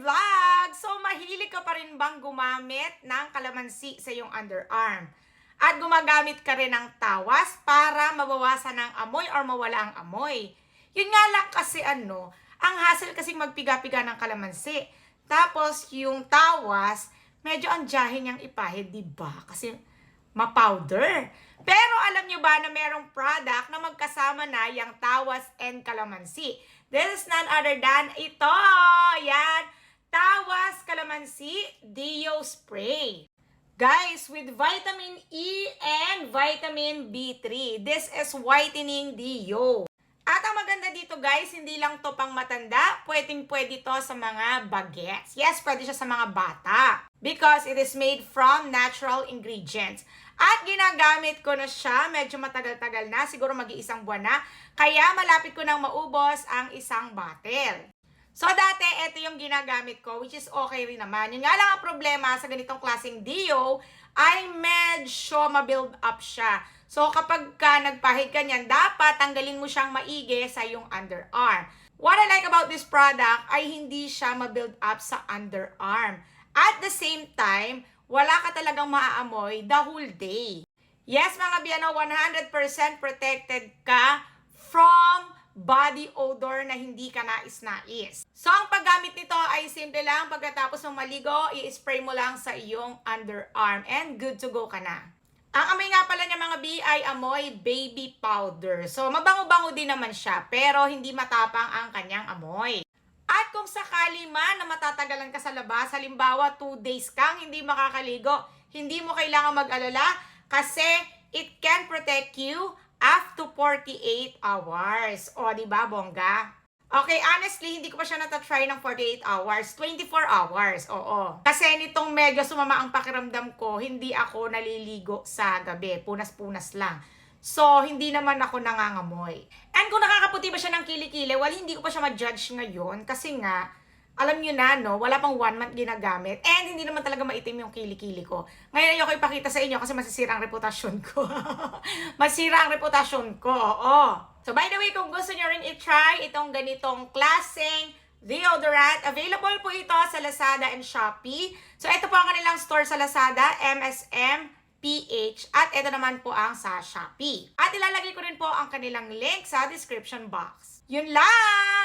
vlog! So, mahilig ka pa rin bang gumamit ng kalamansi sa iyong underarm? At gumagamit ka rin ng tawas para mabawasan ang amoy or mawala ang amoy. Yun nga lang kasi ano, ang hassle kasi magpiga-piga ng kalamansi. Tapos, yung tawas, medyo ang jahe niyang ipahid, di ba? Kasi ma-powder. Pero alam nyo ba na merong product na magkasama na yung tawas and kalamansi? This is none other than ito! Yan! Tawas Kalamansi Dio Spray. Guys, with vitamin E and vitamin B3. This is whitening Dio. At ang maganda dito guys, hindi lang to pang matanda, pwedeng pwede to sa mga bagets. Yes, pwede siya sa mga bata. Because it is made from natural ingredients. At ginagamit ko na siya, medyo matagal-tagal na, siguro mag-iisang buwan na. Kaya malapit ko nang maubos ang isang bottle. So dati, ito yung ginagamit ko, which is okay rin naman. Yun nga lang ang problema sa ganitong klaseng Dio, ay medyo ma-build up siya. So kapag ka nagpahid ka niyan, dapat tanggalin mo siyang maigi sa yung underarm. What I like about this product ay hindi siya ma-build up sa underarm. At the same time, wala ka talagang maaamoy the whole day. Yes, mga biyano, 100% protected ka from body odor na hindi ka nais-nais. So, ang paggamit nito ay simple lang. Pagkatapos ng maligo, i-spray mo lang sa iyong underarm and good to go ka na. Ang amoy nga pala niya mga B ay amoy baby powder. So, mabango-bango din naman siya, pero hindi matapang ang kanyang amoy. At kung sakali man na matatagalan ka sa labas, halimbawa 2 days kang hindi makakaligo, hindi mo kailangan mag-alala kasi it can protect you up to 48 hours. O, di ba, bongga? Okay, honestly, hindi ko pa siya natatry ng 48 hours. 24 hours, oo. Kasi nitong medyo sumama ang pakiramdam ko, hindi ako naliligo sa gabi. Punas-punas lang. So, hindi naman ako nangangamoy. And kung nakakaputi ba siya ng kilikili, well, hindi ko pa siya ma-judge ngayon. Kasi nga, alam nyo na, no, wala pang one month ginagamit. And hindi naman talaga maitim yung kilikili ko. Ngayon ayoko ipakita sa inyo kasi masisira ang reputasyon ko. Masira ang reputasyon ko, oo. So by the way, kung gusto nyo rin i-try itong ganitong klaseng deodorant, available po ito sa Lazada and Shopee. So ito po ang kanilang store sa Lazada, MSM PH at ito naman po ang sa Shopee. At ilalagay ko rin po ang kanilang link sa description box. Yun lang!